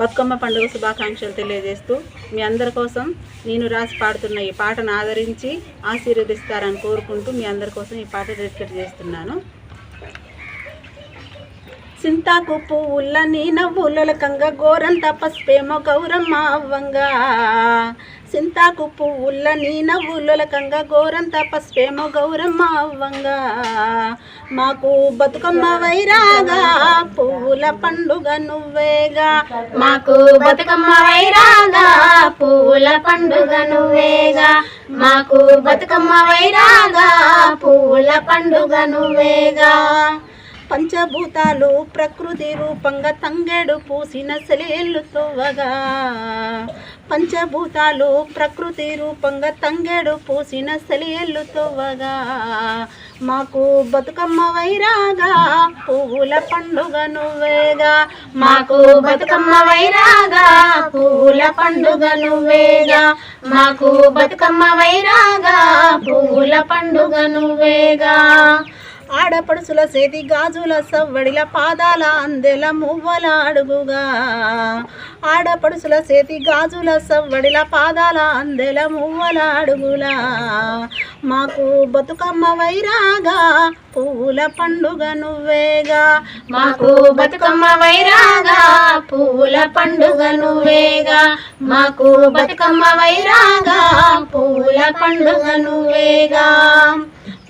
బతుకమ్మ పండుగ శుభాకాంక్షలు తెలియజేస్తూ మీ అందరి కోసం నేను రాసి పాడుతున్న ఈ పాటను ఆదరించి ఆశీర్వదిస్తారని కోరుకుంటూ మీ అందరి కోసం ఈ పాట డెడికేట్ చేస్తున్నాను. సింతాకు పువ్వులని నవ్వులకంగా ఘోరం తపస్పేమ గౌరమ్మ అవ్వంగా. సింతాకు పువ్వులని నవ్వులకంగా ఘోరం పసుపేమో గౌరమ్మ అవ్వంగా. మాకు బతుకమ్మ వైరాగా పువ్వుల పండుగ నువ్వేగా. మాకు బతుకమ్మ వైరాగా పువ్వుల పండుగ నువ్వేగా. మాకు బతుకమ్మ వైరాగా పువ్వుల పండుగ నువ్వేగా. పంచభూతాలు ప్రకృతి రూపంగా తంగెడు పూసిన సెలేళ్ళు తోవగా పంచభూతాలు ప్రకృతి రూపంగా తంగేడు పూసిన సెలియళ్ళు తోవగా మాకు బతుకమ్మ వైరాగా పువ్వుల పండుగ నువ్వేగా. మాకు బతుకమ్మ వైరాగా పువ్వుల పండుగ నువ్వేగా. మాకు బతుకమ్మ వైరాగా పువ్వుల పండుగ నువ్వేగా. ఆడపడుసుల చేతి గాజుల సవ్వడిల పాదాల అందెల మువ్వల అడుగుగా. ఆడపడుసుల చేతి గాజుల సవ్వడిల పాదాల అందెల మువ్వల అడుగులా. మాకు బతుకమ్మ వైరాగా పువ్వుల పండుగ నువ్వేగా. మాకు బతుకమ్మ వైరాగా పువ్వుల పండుగ నువ్వేగా. మాకు బతుకమ్మ వైరాగా పువ్వుల పండుగ నువ్వేగా.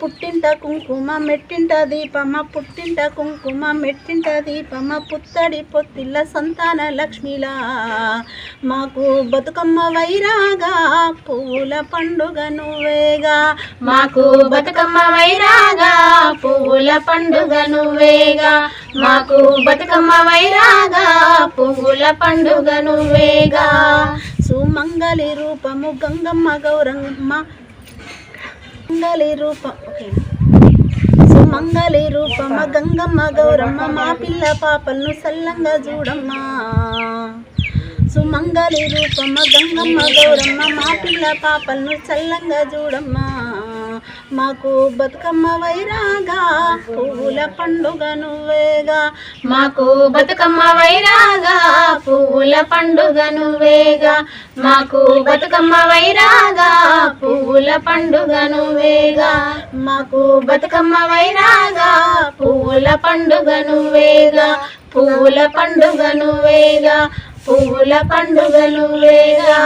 పుట్టింట కుంకుమ మెట్టింట దీపమ్మ పుట్టింట కుంకుమ మెట్టింట దీపమ్మ పుత్తడి పొత్తిల్ల సంతాన లక్ష్మిలా. మాకు బతుకమ్మ వైరాగా పువ్వుల పండుగ నువ్వేగా. మాకు బతుకమ్మ వైరాగా పువ్వుల పండుగ నువ్వేగా. మాకు బతుకమ్మ వైరాగా పువ్వుల పండుగ నువ్వేగా. సుమంగళి రూపము గంగమ్మ గౌరంగమ్మ మంగళి రూపం ఓకే. సుమంగళి రూపమ్మ గంగమ్మ గౌరమ్మ మా పిల్ల పాపలను సల్లంగా చూడమ్మ. సుమంగళి రూపమ్మ గంగమ్మ గౌరమ్మ మా పిల్ల పాపలను చల్లంగా చూడమ్మా. మాకు బతుకమ్మ వైరాగా పువ్వుల పండుగ నువ్వేగా. మాకు బతుకమ్మ వైరాగా పువ్వుల పండుగ నువ్వేగా. మాకు బతుకమ్మ వైరాగా పువ్వుల పండుగ నువ్వేగా. మాకు బతుకమ్మ వైరాగా పువ్వుల పండుగ నువ్వేగా. పువ్వుల పండుగ నువ్వేగా పువ్వుల పండుగ నువ్వేగా.